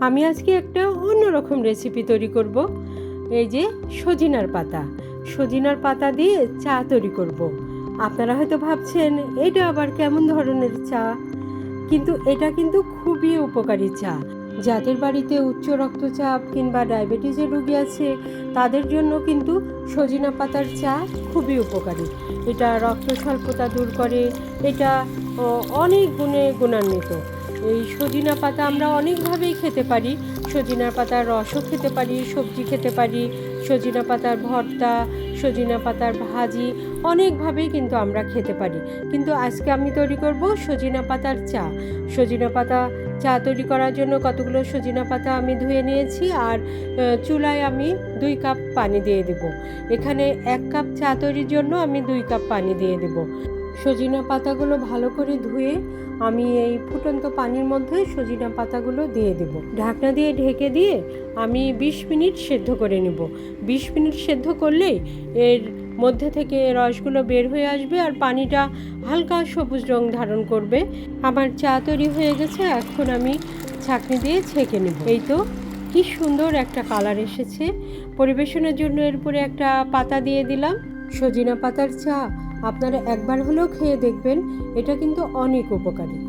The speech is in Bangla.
আমি আজকে একটা অন্যরকম রেসিপি তৈরি করব। এই যে সজিনার পাতা। সজিনার পাতা দিয়ে চা তৈরি করব। আপনারা হয়তো ভাবছেন, এটা আবার কেমন ধরনের চা? কিন্তু এটা কিন্তু খুবই উপকারী চা। যাদের বাড়িতে উচ্চ রক্তচাপ কিংবা ডায়াবেটিসের রোগী আছে, তাদের জন্য কিন্তু সজিনা পাতার চা খুবই উপকারী। এটা রক্ত স্বল্পতা দূর করে, এটা অনেক গুণে গুণান্বিত। এই সজিনা পাতা আমরা অনেকভাবেই খেতে পারি। সজিনা পাতার রসও খেতে পারি, সবজি খেতে পারি, সজিনা পাতার ভর্তা, সজিনা পাতার ভাজি অনেকভাবেই কিন্তু আমরা খেতে পারি। কিন্তু আজকে আমি তৈরি করব সজিনা পাতার চা। সজিনা পাতা, চা তৈরি করার জন্য কতগুলো সজিনা পাতা আমি ধুয়ে নিয়েছি আর চুলায় আমি দুই কাপ পানি দিয়ে দেব। এখানে এক কাপ চা তৈরির জন্য আমি দুই কাপ পানি দিয়ে দেব। সজিনা পাতাগুলো ভালো করে ধুয়ে আমি এই ফুটন্ত পানির মধ্যে সজিনা পাতাগুলো দিয়ে দেব। ঢাকনা দিয়ে ঢেকে দিয়ে আমি ২০ মিনিট সেদ্ধ করে নেব। ২০ মিনিট সেদ্ধ করলেই এর মধ্যে থেকে রসগুলো বের হয়ে আসবে আর পানিটা হালকা সবুজ রং ধারণ করবে। আমার চা তৈরি হয়ে গেছে, এখন আমি ছাঁকনি দিয়ে ছেঁকে নেব। এই তো, কি সুন্দর একটা কালার এসেছে। পরিবেশনের জন্য এরপরে একটা পাতা দিয়ে দিলাম। সজিনা পাতার চা আপনারা একবার হলেও খেয়ে দেখবেন এটা কিন্তু অনেক উপকারী।